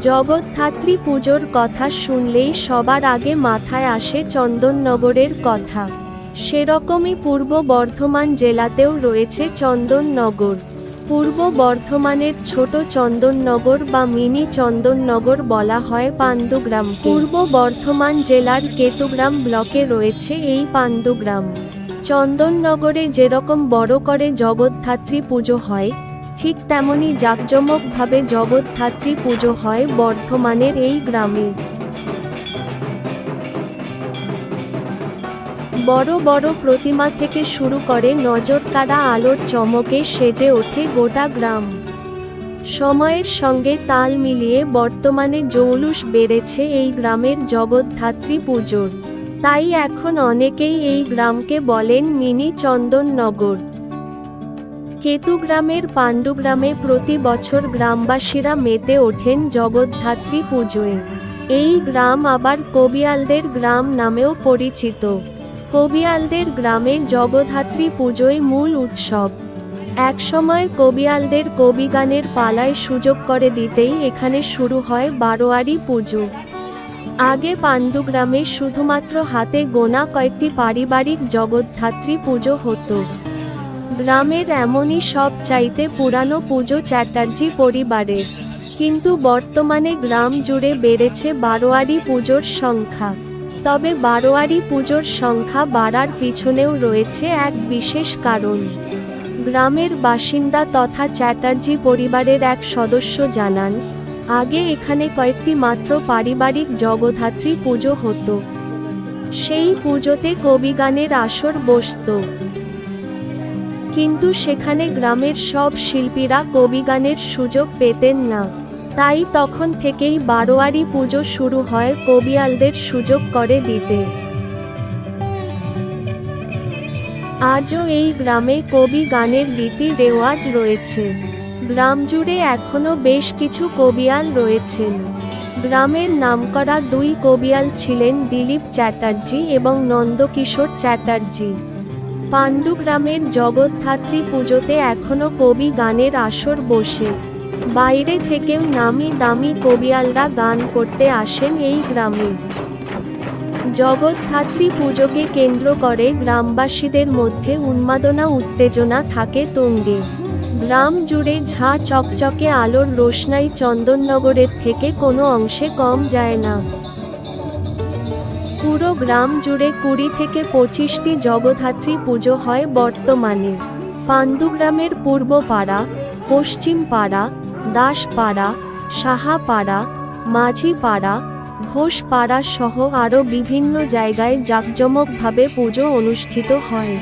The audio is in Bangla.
জগদ্ধাত্রী পুজোর কথা শুনলেই সবার আগে মাথায় আসে চন্দননগরের কথা। সেরকমই পূর্ব বর্ধমান জেলাতেও রয়েছে চন্দননগর। পূর্ব বর্ধমানের ছোট চন্দননগর বা মিনি চন্দননগর বলা হয় পাণ্ডুগ্রাম পূর্ব বর্ধমান জেলার কেতুগ্রাম ব্লকে রয়েছে এই পাণ্ডুগ্রাম চন্দননগরে যেরকম বড় করে জগদ্ধাত্রী পুজো হয় ঠিক তেমনি জাঁকজমকভাবে জগদ্ধাত্রী পুজো হয় বর্ধমানের এই গ্রামে। বড় বড় প্রতিমা থেকে শুরু করে নজরকাড়া আলোর চমকে সেজে ওঠে গোটা গ্রাম। সময়ের সঙ্গে তাল মিলিয়ে বর্তমানে জৌলুস বেড়েছে এই গ্রামের জগদ্ধাত্রী পুজোর। তাই এখন অনেকেই এই গ্রামকে বলেন মিনি চন্দননগর। কেতুগ্রামের পাণ্ডুগ্রামে প্রতি বছর গ্রামবাসীরা মেতে ওঠেন জগদ্ধাত্রী পুজোয়। এই গ্রাম আবার কবিয়ালদের গ্রাম নামেও পরিচিত। কবিয়ালদের গ্রামে জগদ্ধাত্রী পুজোয় মূল উৎসব। একসময় কবিয়ালদের কবিগানের পালায় সুযোগ করে দিতেই এখানে শুরু হয় বারোয়ারি পুজো। আগে পাণ্ডুগ্রামে শুধুমাত্র হাতে গোনা কয়েকটি পারিবারিক জগদ্ধাত্রী পুজো হতো। গ্রামের এমনই সব চাইতে পুরানো পুজো চ্যাটার্জি পরিবারের। কিন্তু বর্তমানে গ্রাম জুড়ে বেড়েছে বারোয়ারি পুজোর সংখ্যা। তবে বারোয়ারি পুজোর সংখ্যা বাড়ার পিছনেও রয়েছে এক বিশেষ কারণ। গ্রামের বাসিন্দা তথা চ্যাটার্জি পরিবারের এক সদস্য জানান, আগে এখানে কয়েকটি মাত্র পারিবারিক জগধাত্রী পুজো হতো। সেই পুজোতে কবিগানের আসর বসত। কিন্তু সেখানে গ্রামের সব শিল্পীরা কবিগানের সুযোগ পেতেন না। তাই তখন থেকেই বারোয়ারি পুজো শুরু হয় কবিয়ালদের সুযোগ করে দিতে। আজও এই গ্রামে কবি গানের রীতি রেওয়াজ রয়েছে। গ্রাম জুড়ে এখনও বেশ কিছু কবিয়াল রয়েছেন। গ্রামের নামকরা দুই কবিয়াল ছিলেন দিলীপ চ্যাটার্জি এবং নন্দকিশোর চ্যাটার্জি। পাণ্ডুগ্রামের জগদ্ধাত্রী পুজোতে এখনও কবি গানের আসর বসে। বাইরে থেকেও নামি দামি কবিয়ালরা গান করতে আসেন এই গ্রামে। জগদ্ধাত্রী পুজোকে কেন্দ্র করে গ্রামবাসীদের মধ্যে উন্মাদনা, উত্তেজনা থাকে তুঙ্গে। গ্রাম জুড়ে ঝা চকচকে আলোর রোশনাই চন্দননগরের থেকে কোনো অংশে কম যায় না। গ্রাম জুড়ে কুড়ি থেকে পঁচিশটি জগধাত্রী পুজো হয় বর্তমানে। পাণ্ডুগ্রামের পূর্ব পাড়া পশ্চিম পাড়া দাসপাড়া, সাহাপাড়া, মাঝিপাড়া, ঘোষপাড়া সহ আরও বিভিন্ন জায়গায় জাঁকজমকভাবে পুজো অনুষ্ঠিত হয়।